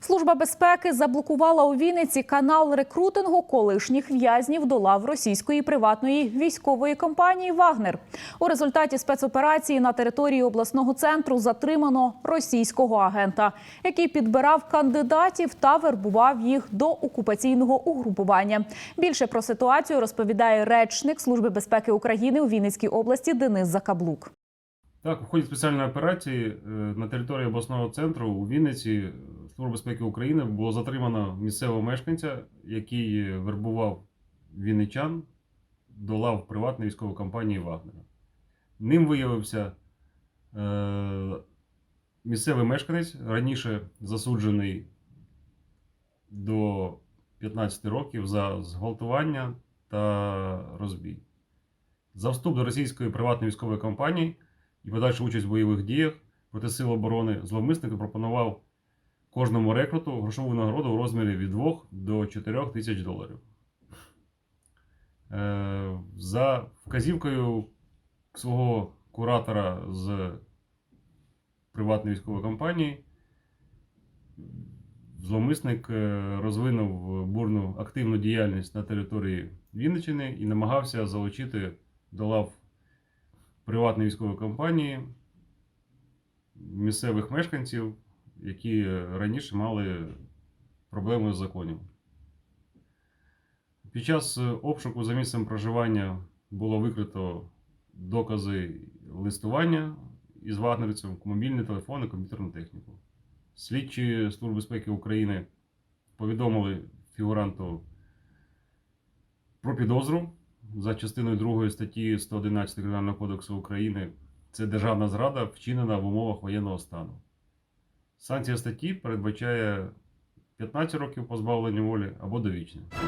Служба безпеки заблокувала у Вінниці канал рекрутингу колишніх в'язнів до лав російської приватної військової компанії Вагнер. У результаті спецоперації на території обласного центру затримано російського агента, який підбирав кандидатів та вербував їх до окупаційного угрупування. Більше про ситуацію розповідає речник Служби безпеки України у Вінницькій області Денис Закаблук. Так, у ході спеціальної операції е, на території обласного центру у Вінниці е, Служба безпеки України було затримано місцевого мешканця, який е, вербував вінничан до лав приватної військової компанії Вагнера. Ним виявився е, місцевий мешканець, раніше засуджений до 15 років за зґвалтування та розбій. За вступ до російської приватної військової компанії і подальшу участь в бойових діях проти сил оборони зловмисник пропонував кожному рекруту грошову нагороду у розмірі від 2 до 4 тисяч доларів. Е, За вказівкою свого куратора з приватної військової компанії зловмисник е, розвинув бурну активну діяльність на території Вінниччини і намагався залучити до лав приватної військової компанії місцевих мешканців, які раніше мали проблеми з законом. Під час обшуку за місцем проживання було викрито докази листування із вагнерівцем, мобільні телефони, комп'ютерну техніку. Слідчі Служби безпеки України повідомили фігуранту про підозру за частиною 2 статті 111 Кримінального кодексу України. Це державна зрада, вчинена в умовах воєнного стану. Санкція статті передбачає 15 років позбавлення волі або довічне.